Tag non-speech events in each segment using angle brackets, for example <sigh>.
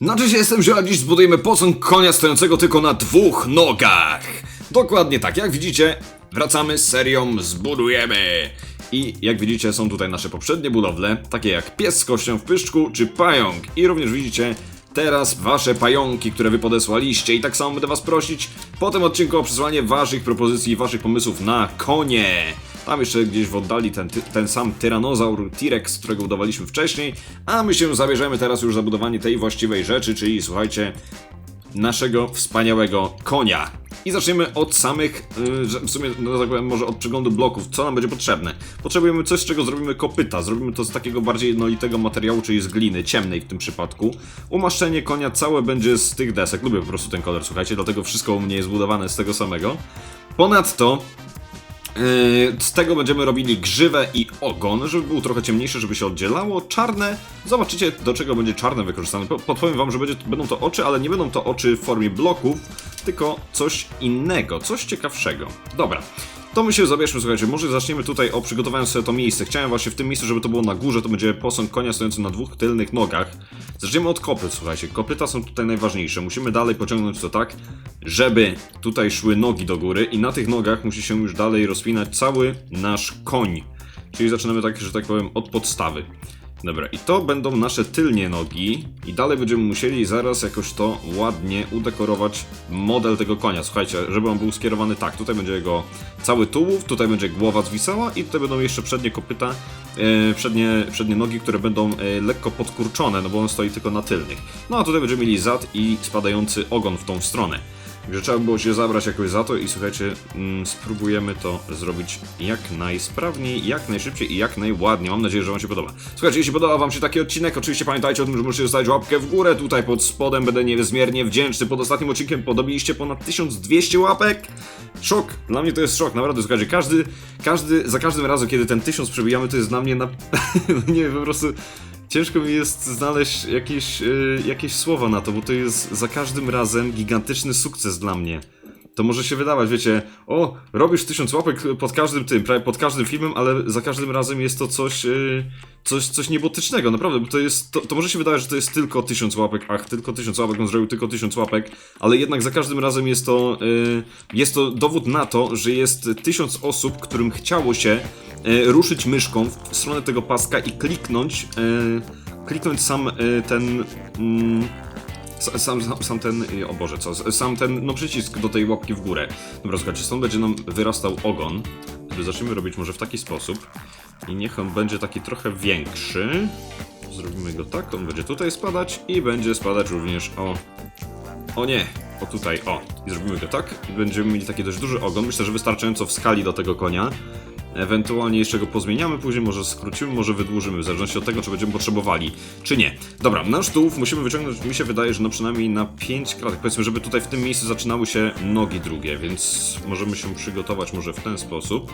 Na cześć, jestem a dziś zbudujemy posąg konia stojącego tylko na dwóch nogach. Dokładnie tak, jak widzicie, wracamy z serią Zbudujemy. I jak widzicie, są tutaj nasze poprzednie budowle, takie jak pies z kością w pyszczku czy pająk. I również widzicie teraz wasze pająki, które wy podesłaliście. I tak samo będę was prosić po tym odcinku o przesłanie waszych propozycji i waszych pomysłów na konie. Tam jeszcze gdzieś w oddali ten, ten sam tyranozaur T-Rex, którego budowaliśmy wcześniej, a my się zabierzemy teraz już za budowanie tej właściwej rzeczy, czyli słuchajcie, naszego wspaniałego konia. I zaczniemy od samych, że w sumie, no tak powiem, może od przeglądu bloków. Co nam będzie potrzebne? Potrzebujemy coś, z czego zrobimy kopyta. Zrobimy to z takiego bardziej jednolitego materiału, czyli z gliny, ciemnej w tym przypadku. Umaszczenie konia całe będzie z tych desek. Lubię po prostu ten kolor, słuchajcie, dlatego wszystko u mnie jest zbudowane z tego samego. Ponadto Z tego będziemy robili grzywę i ogon, żeby był trochę ciemniejszy, żeby się oddzielało. Czarne, zobaczycie do czego będzie czarne wykorzystane. Po- Podpowiem wam, że będzie, będą to oczy, ale nie będą to oczy w formie bloków, tylko coś innego, coś ciekawszego. Dobra. To my się zabierzmy, słuchajcie, może zaczniemy tutaj o przygotowaniu sobie to miejsce. Chciałem właśnie w tym miejscu, żeby to było na górze, to będzie posąg konia stojący na dwóch tylnych nogach. Zaczniemy od kopyt, słuchajcie. Kopyta są tutaj najważniejsze. Musimy dalej pociągnąć to tak, żeby tutaj szły nogi do góry i na tych nogach musi się już dalej rozpinać cały nasz koń. Czyli zaczynamy tak, że tak powiem, od podstawy. Dobra, i to będą nasze tylnie nogi i dalej będziemy musieli zaraz jakoś to ładnie udekorować model tego konia. Słuchajcie, żeby on był skierowany tak, tutaj będzie jego cały tułów, tutaj będzie głowa zwisała i tutaj będą jeszcze przednie kopyta, e, przednie, przednie nogi, które będą e, lekko podkurczone, no bo on stoi tylko na tylnych. No a tutaj będziemy mieli zad i spadający ogon w tą stronę. Także trzeba by było się zabrać jakoś za to i słuchajcie, mm, spróbujemy to zrobić jak najsprawniej, jak najszybciej i jak najładniej. Mam nadzieję, że Wam się podoba. Słuchajcie, jeśli podoba Wam się taki odcinek, oczywiście pamiętajcie o tym, że możecie zostawić łapkę w górę. Tutaj pod spodem będę niezmiernie wdzięczny. Pod ostatnim odcinkiem podobiliście ponad 1200 łapek. Szok! Dla mnie to jest szok, naprawdę, słuchajcie, każdy, każdy, za każdym razem, kiedy ten 1000 przebijamy, to jest dla mnie na... <laughs> nie wiem, po prostu... Ciężko mi jest znaleźć jakieś, y, jakieś słowa na to, bo to jest za każdym razem gigantyczny sukces dla mnie. To może się wydawać, wiecie, o, robisz tysiąc łapek pod każdym tym, prawie pod każdym filmem, ale za każdym razem jest to coś, y, coś, coś niebotycznego, naprawdę, bo to jest, to, to może się wydawać, że to jest tylko tysiąc łapek, ach, tylko tysiąc łapek, on zrobił tylko tysiąc łapek, ale jednak za każdym razem jest to, y, jest to dowód na to, że jest tysiąc osób, którym chciało się ruszyć myszką w stronę tego paska i kliknąć, e, kliknąć sam e, ten. Mm, sa- sam, sam, sam ten, e, o Boże, co, sam ten, no przycisk do tej łapki w górę. Dobra, słuchajcie, stąd będzie nam wyrastał ogon, zaczniemy robić może w taki sposób i niech on będzie taki trochę większy. Zrobimy go tak, on będzie tutaj spadać i będzie spadać również o o nie, o tutaj, o. I zrobimy go tak. I będziemy mieli taki dość duży ogon. Myślę, że wystarczająco w skali do tego konia. Ewentualnie jeszcze go pozmieniamy, później może skrócimy, może wydłużymy, w zależności od tego, czy będziemy potrzebowali, czy nie. Dobra, nasz tułów musimy wyciągnąć, mi się wydaje, że no przynajmniej na 5 kratek. Powiedzmy, żeby tutaj w tym miejscu zaczynały się nogi drugie, więc możemy się przygotować może w ten sposób.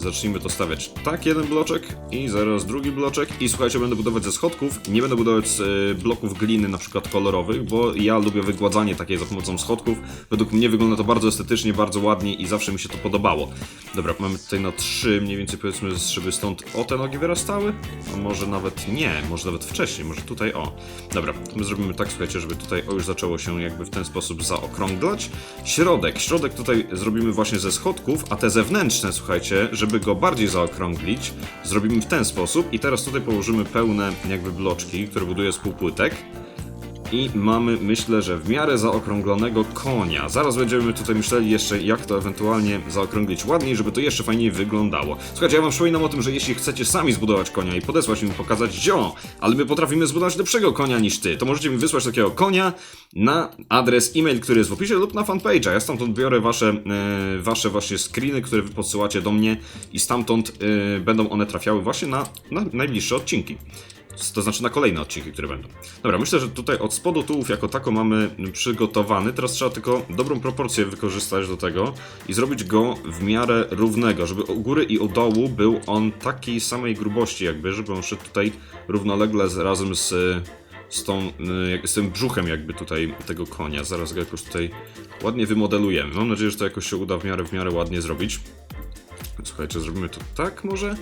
Zacznijmy to stawiać tak, jeden bloczek i zaraz drugi bloczek. I słuchajcie, będę budować ze schodków. Nie będę budować z e, bloków gliny, na przykład kolorowych, bo ja lubię wygładzanie takie za pomocą schodków. Według mnie wygląda to bardzo estetycznie, bardzo ładnie i zawsze mi się to podobało. Dobra, mamy tutaj na trzy, mniej więcej powiedzmy, żeby stąd o te nogi wyrastały. A może nawet nie, może nawet wcześniej, może tutaj o. Dobra, my zrobimy tak, słuchajcie, żeby tutaj o już zaczęło się jakby w ten sposób zaokrąglać. Środek, środek tutaj zrobimy właśnie ze schodków, a te zewnętrzne, słuchajcie, żeby go bardziej zaokrąglić, zrobimy w ten sposób i teraz tutaj położymy pełne jakby bloczki, które buduję z półpłytek. I mamy, myślę, że w miarę zaokrąglonego konia. Zaraz będziemy tutaj myśleli jeszcze, jak to ewentualnie zaokrąglić ładniej, żeby to jeszcze fajniej wyglądało. Słuchajcie, ja wam przypominam o tym, że jeśli chcecie sami zbudować konia i podesłać mi pokazać zio, ale my potrafimy zbudować lepszego konia niż ty, to możecie mi wysłać takiego konia na adres e-mail, który jest w opisie lub na fanpage'a. Ja stamtąd biorę wasze, e, wasze właśnie screeny, które wy podsyłacie do mnie i stamtąd e, będą one trafiały właśnie na, na najbliższe odcinki. To znaczy na kolejne odcinki, które będą. Dobra, myślę, że tutaj od spodu tułów jako tako mamy przygotowany. Teraz trzeba tylko dobrą proporcję wykorzystać do tego i zrobić go w miarę równego, żeby u góry i u dołu był on takiej samej grubości jakby, żeby on szedł tutaj równolegle z, razem z, z, tą, y, z tym brzuchem jakby tutaj tego konia. Zaraz go jakoś tutaj ładnie wymodelujemy. Mam nadzieję, że to jakoś się uda w miarę, w miarę ładnie zrobić. Słuchajcie, zrobimy to tak może?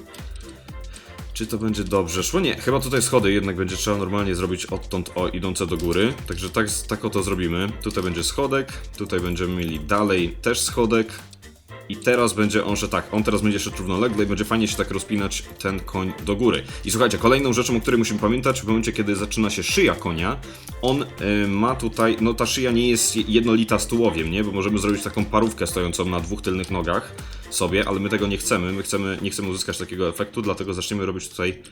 Czy to będzie dobrze szło? Nie, chyba tutaj schody jednak będzie trzeba normalnie zrobić odtąd o idące do góry. Także tak, tak oto zrobimy. Tutaj będzie schodek, tutaj będziemy mieli dalej też schodek. I teraz będzie on, że tak, on teraz będzie szedł równolegle i będzie fajnie się tak rozpinać ten koń do góry. I słuchajcie, kolejną rzeczą, o której musimy pamiętać, w momencie kiedy zaczyna się szyja konia, on y, ma tutaj, no ta szyja nie jest jednolita z tułowiem, nie? Bo możemy zrobić taką parówkę stojącą na dwóch tylnych nogach sobie, ale my tego nie chcemy, my chcemy, nie chcemy uzyskać takiego efektu, dlatego zaczniemy robić tutaj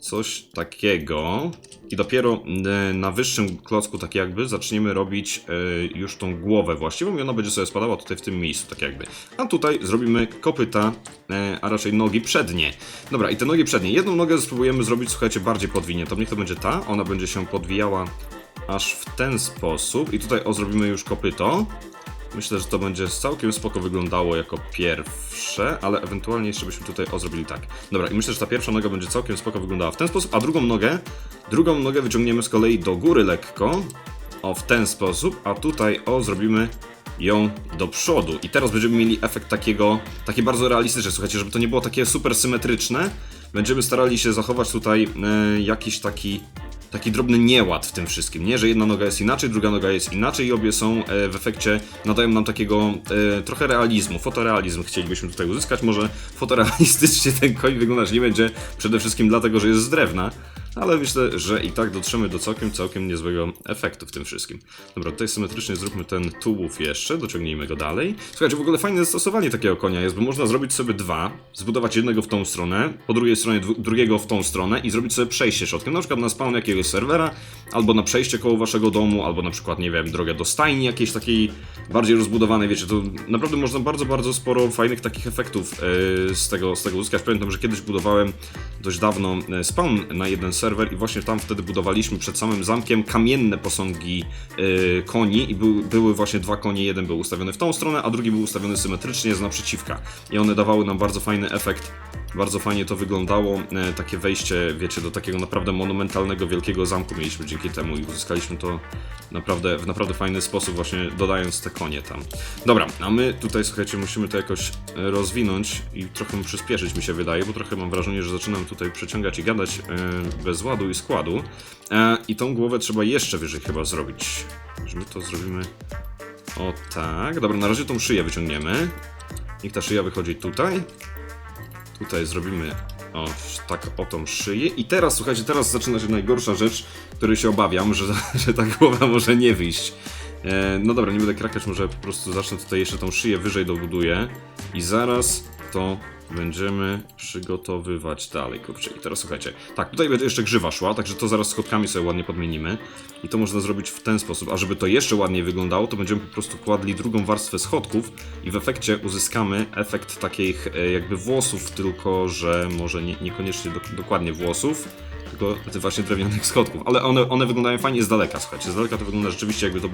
coś takiego i dopiero e, na wyższym klocku tak jakby zaczniemy robić e, już tą głowę właściwą i ona będzie sobie spadała tutaj w tym miejscu tak jakby. A tutaj zrobimy kopyta, e, a raczej nogi przednie. Dobra i te nogi przednie, jedną nogę spróbujemy zrobić słuchajcie bardziej podwiniętą, niech to będzie ta, ona będzie się podwijała aż w ten sposób i tutaj o zrobimy już kopyto. Myślę, że to będzie całkiem spoko wyglądało jako pierwsze, ale ewentualnie jeszcze byśmy tutaj o zrobili tak. Dobra, i myślę, że ta pierwsza noga będzie całkiem spoko wyglądała w ten sposób, a drugą nogę, drugą nogę wyciągniemy z kolei do góry lekko, o w ten sposób, a tutaj o zrobimy ją do przodu. I teraz będziemy mieli efekt takiego, takie bardzo realistyczne, słuchajcie, żeby to nie było takie super symetryczne, będziemy starali się zachować tutaj e, jakiś taki taki drobny nieład w tym wszystkim, nie? Że jedna noga jest inaczej, druga noga jest inaczej i obie są e, w efekcie, nadają nam takiego e, trochę realizmu, fotorealizm chcielibyśmy tutaj uzyskać, może fotorealistycznie <laughs> ten koń wyglądać nie będzie przede wszystkim dlatego, że jest z drewna, ale myślę, że i tak dotrzemy do całkiem, całkiem niezłego efektu w tym wszystkim. Dobra, tutaj symetrycznie zróbmy ten tułów jeszcze, dociągnijmy go dalej. Słuchajcie, w ogóle fajne zastosowanie takiego konia jest, bo można zrobić sobie dwa, zbudować jednego w tą stronę, po drugiej stronie drugiego w tą stronę i zrobić sobie przejście środkiem, na przykład na spawn jakiegoś serwera, albo na przejście koło waszego domu, albo na przykład, nie wiem, drogę do stajni jakiejś takiej bardziej rozbudowanej, wiecie, to naprawdę można bardzo, bardzo sporo fajnych takich efektów e, z, tego, z tego uzyskać. Pamiętam, że kiedyś budowałem dość dawno e, spawn na jeden serwer i właśnie tam wtedy budowaliśmy przed samym zamkiem kamienne posągi e, koni i był, były właśnie dwa konie, jeden był ustawiony w tą stronę, a drugi był ustawiony symetrycznie z naprzeciwka. I one dawały nam bardzo fajny efekt bardzo fajnie to wyglądało, e, takie wejście, wiecie, do takiego naprawdę monumentalnego, wielkiego zamku mieliśmy dzięki temu i uzyskaliśmy to naprawdę, w naprawdę fajny sposób, właśnie dodając te konie tam. Dobra, a my tutaj, słuchajcie, musimy to jakoś e, rozwinąć i trochę przyspieszyć, mi się wydaje, bo trochę mam wrażenie, że zaczynam tutaj przeciągać i gadać e, bez ładu i składu. I tą głowę trzeba jeszcze wyżej chyba zrobić. Że my to zrobimy o tak. Dobra, na razie tą szyję wyciągniemy. Niech ta szyja wychodzi tutaj. Tutaj zrobimy o, tak o tą szyję. I teraz, słuchajcie, teraz zaczyna się najgorsza rzecz, której się obawiam, że, <laughs> że ta głowa może nie wyjść. E, no dobra, nie będę krakać, może po prostu zacznę tutaj jeszcze tą szyję wyżej dobuduję i zaraz to będziemy przygotowywać dalej, kurczę. I teraz słuchajcie, tak, tutaj będzie jeszcze grzywa szła, także to zaraz schodkami sobie ładnie podmienimy. I to można zrobić w ten sposób, a żeby to jeszcze ładniej wyglądało, to będziemy po prostu kładli drugą warstwę schodków i w efekcie uzyskamy efekt takich e, jakby włosów, tylko że może nie, niekoniecznie do, dokładnie włosów, tylko właśnie drewnianych schodków, ale one, one wyglądają fajnie z daleka, słuchajcie, z daleka to wygląda rzeczywiście jakby to,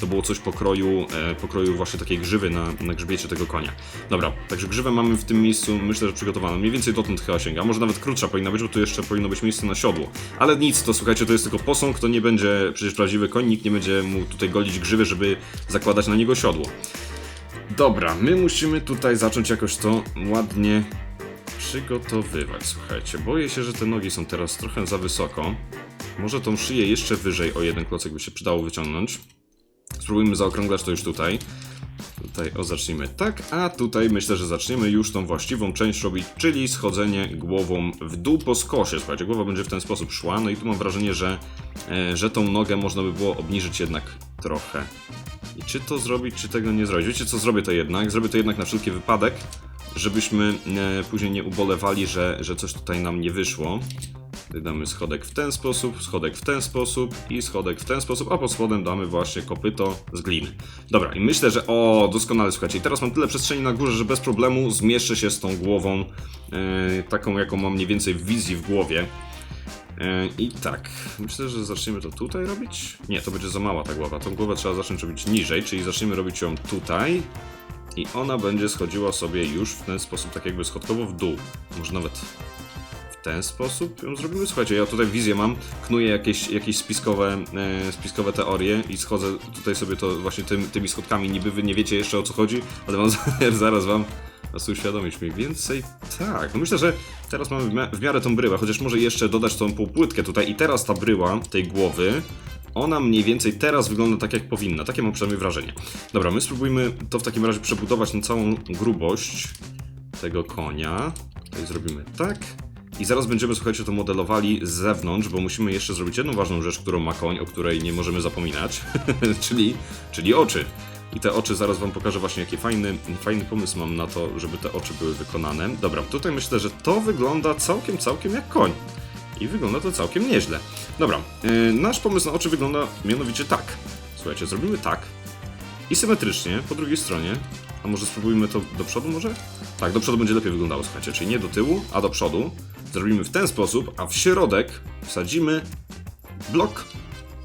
to było coś pokroju, e, pokroju właśnie takiej grzywy na, na grzbiecie tego konia. Dobra, także grzywę mamy w tym miejscu, myślę, że przygotowaną, mniej więcej dotąd chyba sięga, może nawet krótsza powinna być, bo tu jeszcze powinno być miejsce na siodło, ale nic, to słuchajcie, to jest tylko posąg, to nie będzie przecież prawdziwy koń, nikt nie będzie mu tutaj golić grzywy, żeby zakładać na niego siodło. Dobra, my musimy tutaj zacząć jakoś to ładnie przygotowywać. Słuchajcie, boję się, że te nogi są teraz trochę za wysoko. Może tą szyję jeszcze wyżej o jeden klocek by się przydało wyciągnąć. Spróbujmy zaokrąglać to już tutaj. Tutaj o zacznijmy tak, a tutaj myślę, że zaczniemy już tą właściwą część robić, czyli schodzenie głową w dół po skosie. Słuchajcie, głowa będzie w ten sposób szła, no i tu mam wrażenie, że, e, że tą nogę można by było obniżyć jednak trochę. I czy to zrobić, czy tego nie zrobić? Wiecie co, zrobię to jednak, zrobię to jednak na wszelki wypadek, żebyśmy e, później nie ubolewali, że, że coś tutaj nam nie wyszło. Tutaj damy schodek w ten sposób, schodek w ten sposób i schodek w ten sposób, a pod spodem damy właśnie kopyto z gliny. Dobra, i myślę, że o, doskonale, słuchajcie, i teraz mam tyle przestrzeni na górze, że bez problemu zmieszczę się z tą głową, e, taką jaką mam mniej więcej w wizji w głowie. E, I tak, myślę, że zaczniemy to tutaj robić. Nie, to będzie za mała ta głowa. Tą głowę trzeba zacząć robić niżej, czyli zaczniemy robić ją tutaj. I ona będzie schodziła sobie już w ten sposób, tak jakby schodkowo w dół. Może nawet w ten sposób ją zrobimy. Słuchajcie, ja tutaj wizję mam, knuję jakieś, jakieś spiskowe, e, spiskowe teorie i schodzę tutaj sobie to właśnie tym, tymi schodkami. Niby wy nie wiecie jeszcze o co chodzi, ale mam <laughs> zaraz wam was uświadomić mniej więcej. Tak, no myślę, że teraz mamy w miarę tą bryłę, chociaż może jeszcze dodać tą półpłytkę tutaj i teraz ta bryła tej głowy, ona mniej więcej teraz wygląda tak jak powinna, takie mam przynajmniej wrażenie. Dobra, my spróbujmy to w takim razie przebudować na całą grubość tego konia. Tutaj zrobimy tak. I zaraz będziemy, słuchajcie, to modelowali z zewnątrz, bo musimy jeszcze zrobić jedną ważną rzecz, którą ma koń, o której nie możemy zapominać, <laughs> czyli, czyli oczy. I te oczy zaraz wam pokażę właśnie, jaki fajny, fajny pomysł mam na to, żeby te oczy były wykonane. Dobra, tutaj myślę, że to wygląda całkiem, całkiem jak koń. I wygląda to całkiem nieźle. Dobra, yy, nasz pomysł na oczy wygląda mianowicie tak. Słuchajcie, zrobimy tak. I symetrycznie, po drugiej stronie. A może spróbujmy to do przodu może? Tak, do przodu będzie lepiej wyglądało, słuchajcie. Czyli nie do tyłu, a do przodu. Zrobimy w ten sposób, a w środek wsadzimy blok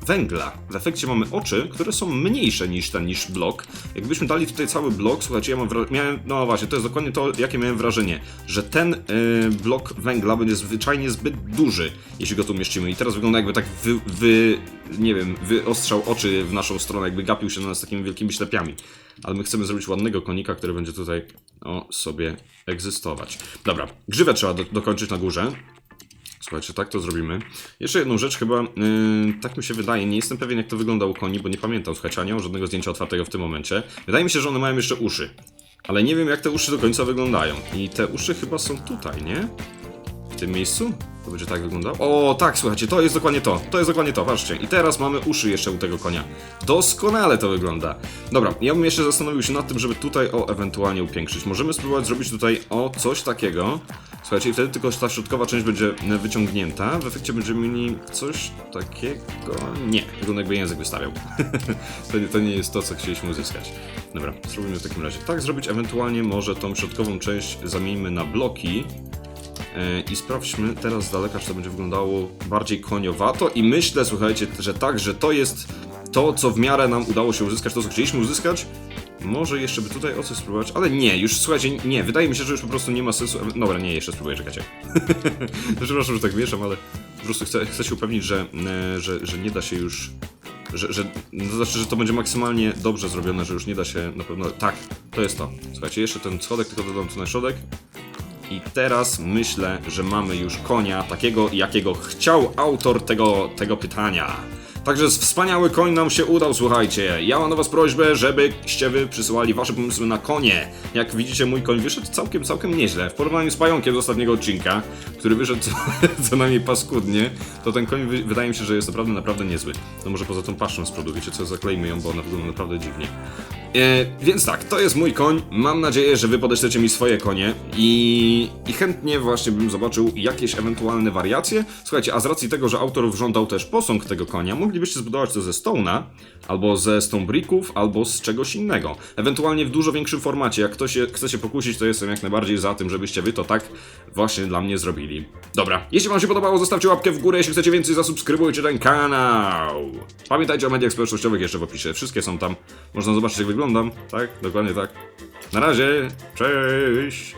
węgla. W efekcie mamy oczy, które są mniejsze niż ten, niż blok. Jakbyśmy dali tutaj cały blok, słuchajcie, ja miałem, no właśnie, to jest dokładnie to, jakie miałem wrażenie, że ten yy, blok węgla będzie zwyczajnie zbyt duży, jeśli go tu umieścimy. I teraz wygląda jakby tak wy, wy nie wiem, wyostrzał oczy w naszą stronę, jakby gapił się na nas takimi wielkimi ślepiami. Ale my chcemy zrobić ładnego konika, który będzie tutaj, o, sobie egzystować. Dobra, grzywę trzeba do, dokończyć na górze. Słuchajcie, tak to zrobimy. Jeszcze jedną rzecz chyba, yy, tak mi się wydaje, nie jestem pewien jak to wygląda u koni, bo nie pamiętam, słuchajcie, a nie mam żadnego zdjęcia otwartego w tym momencie. Wydaje mi się, że one mają jeszcze uszy. Ale nie wiem jak te uszy do końca wyglądają. I te uszy chyba są tutaj, nie? W tym miejscu? To będzie tak wyglądało? O, tak, słuchajcie, to jest dokładnie to. To jest dokładnie to, patrzcie. I teraz mamy uszy jeszcze u tego konia. Doskonale to wygląda. Dobra, ja bym jeszcze zastanowił się nad tym, żeby tutaj o ewentualnie upiększyć. Możemy spróbować zrobić tutaj o coś takiego. Słuchajcie, i wtedy tylko ta środkowa część będzie wyciągnięta. W efekcie będziemy mieli coś takiego. Nie, wygląda jakby język wystawiał. <laughs> to, nie, to nie jest to, co chcieliśmy uzyskać. Dobra, spróbujmy w takim razie tak zrobić. Ewentualnie może tą środkową część zamieńmy na bloki. E, I sprawdźmy teraz z daleka, czy to będzie wyglądało bardziej koniowato. I myślę, słuchajcie, że tak, że to jest to, co w miarę nam udało się uzyskać, to, co chcieliśmy uzyskać. Może jeszcze by tutaj o coś spróbować, ale nie, już słuchajcie, nie, wydaje mi się, że już po prostu nie ma sensu. Ewe- Dobra, nie, jeszcze spróbuję, czekajcie. <laughs> Przepraszam, że tak mieszam, ale po prostu chcę, chcę się upewnić, że, e, że, że nie da się już. Że, że, no znaczy, że to będzie maksymalnie dobrze zrobione, że już nie da się na pewno. Tak, to jest to. Słuchajcie, jeszcze ten schodek, tylko dodam tu na środek. I teraz myślę, że mamy już konia takiego, jakiego chciał autor tego, tego pytania. Także wspaniały koń nam się udał, słuchajcie. Ja mam do was prośbę, żebyście wy przysyłali wasze pomysły na konie. Jak widzicie, mój koń wyszedł całkiem, całkiem nieźle. W porównaniu z pająkiem z ostatniego odcinka, który wyszedł co, <laughs> co najmniej paskudnie, to ten koń wy, wydaje mi się, że jest naprawdę, naprawdę niezły. No może poza tą paszczą z przodu, wiecie co, zaklejmy ją, bo ona wygląda naprawdę dziwnie. E, więc tak, to jest mój koń. Mam nadzieję, że wy podeślecie mi swoje konie i, i chętnie właśnie bym zobaczył jakieś ewentualne wariacje. Słuchajcie, a z racji tego, że autor żądał też posąg tego konia, moglibyście zbudować to ze Stone'a, albo ze Stone Bricków, albo z czegoś innego. Ewentualnie w dużo większym formacie. Jak ktoś się, chce się pokusić, to jestem jak najbardziej za tym, żebyście wy to tak właśnie dla mnie zrobili. Dobra, jeśli wam się podobało, zostawcie łapkę w górę, jeśli chcecie więcej, zasubskrybujcie ten kanał. Pamiętajcie o mediach społecznościowych jeszcze w opisie, wszystkie są tam. Można zobaczyć jak wyglądam, tak? Dokładnie tak. Na razie, cześć!